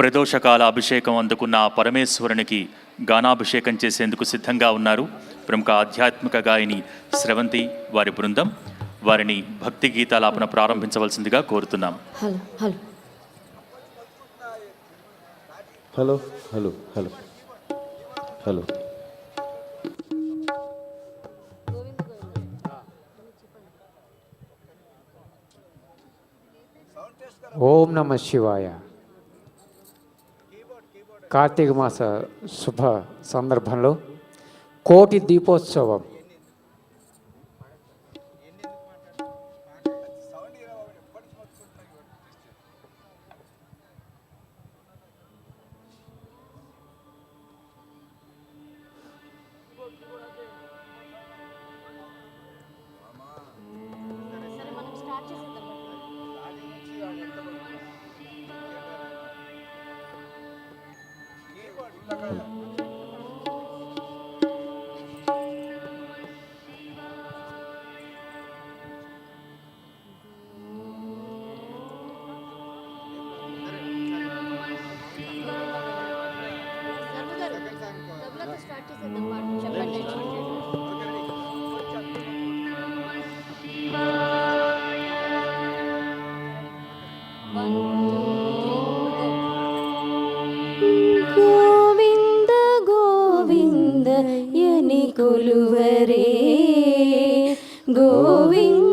ప్రదోషకాల అభిషేకం అందుకున్న ఆ పరమేశ్వరునికి గానాభిషేకం చేసేందుకు సిద్ధంగా ఉన్నారు. ప్రముఖ ఆధ్యాత్మిక గాయని స్రవంతి వారి బృందం. వారిని భక్తి గీతాలాపన ప్రారంభించవలసిందిగా కోరుతున్నాం. Hello hello. Hello hello hello. Hello. ఓం నమ శివాయ. కార్తీక మాస శుభ సందర్భంలో కోటి దీపోత్సవం. కొలువరే గోవింద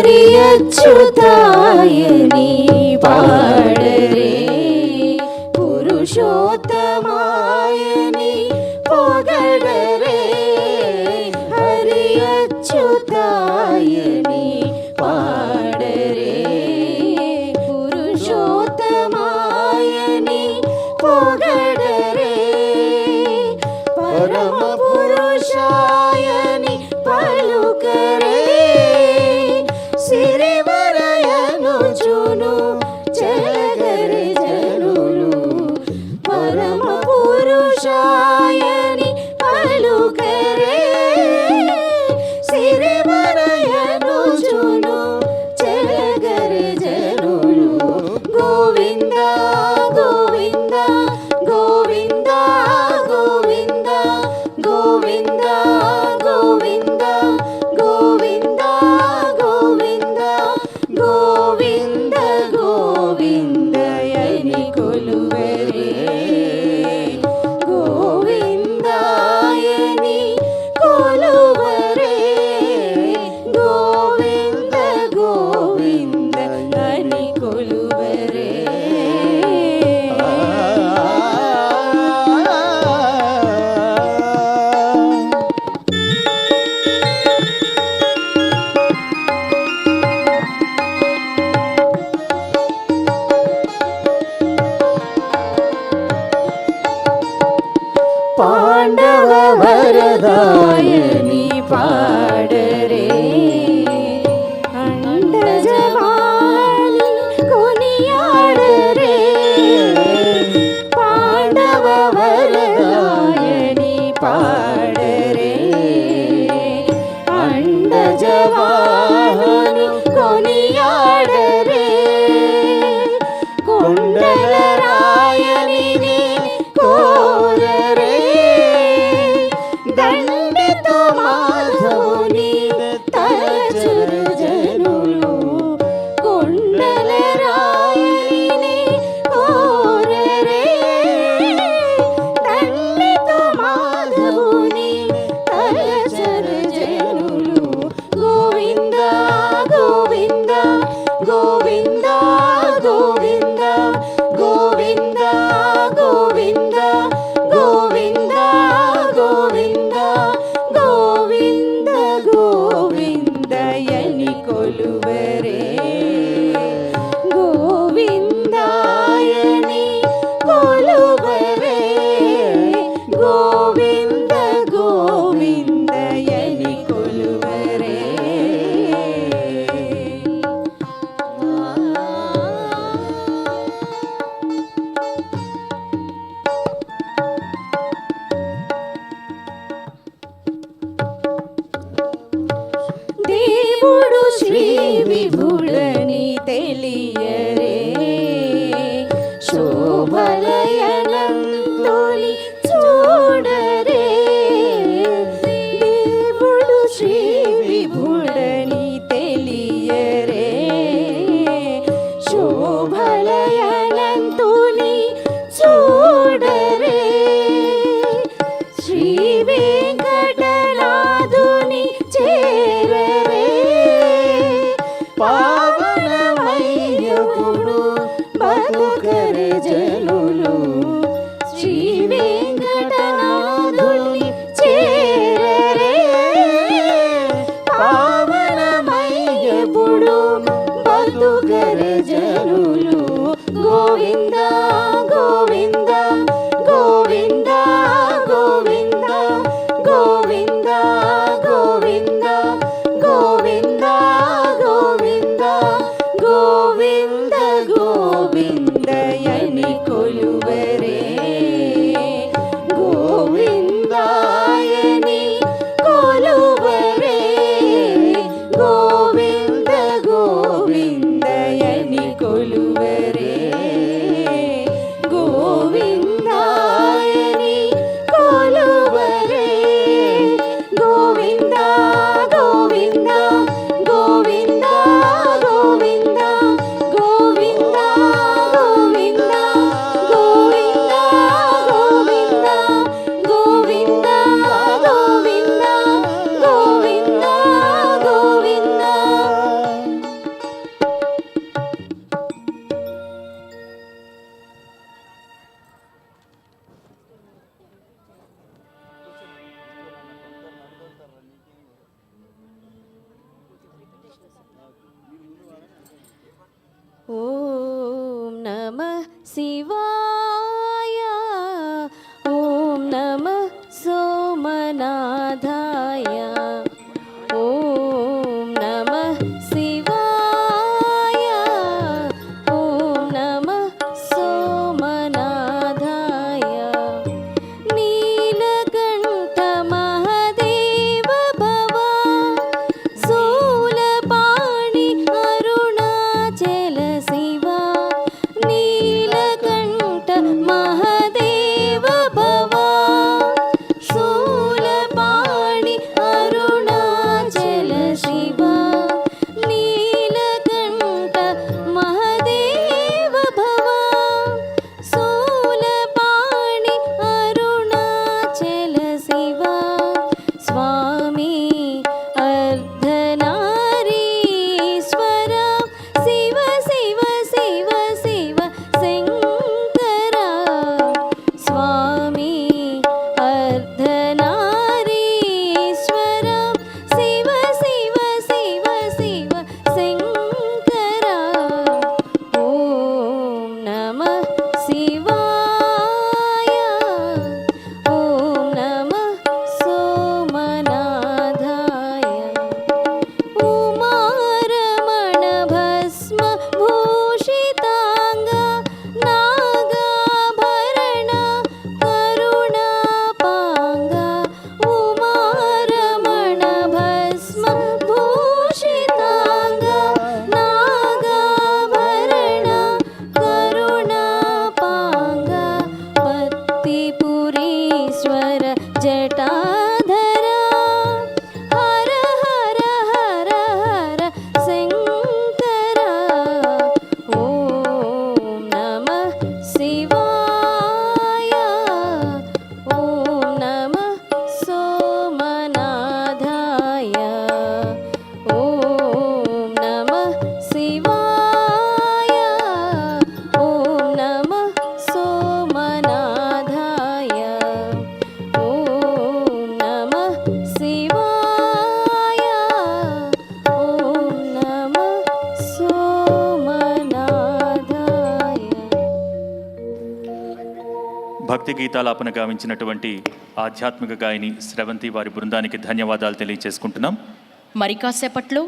അരിയച്ചുതായനി പാടരേ. പുരുഷോത്തമായനി പകടരേ. അരിയച്ചുതായനി പാടരേ. പുരുഷോത്തമ ভাষা பாண்டவ வரதாய நீ பாடரே Oh, morning. విభుడని తెలియరే যে 的 భక్తి గీతాలాపన గావించినటువంటి ఆధ్యాత్మిక గాయని స్రవంతి వారి బృందానికి ధన్యవాదాలు తెలియజేసుకుంటున్నాం మరి కాసేపట్లో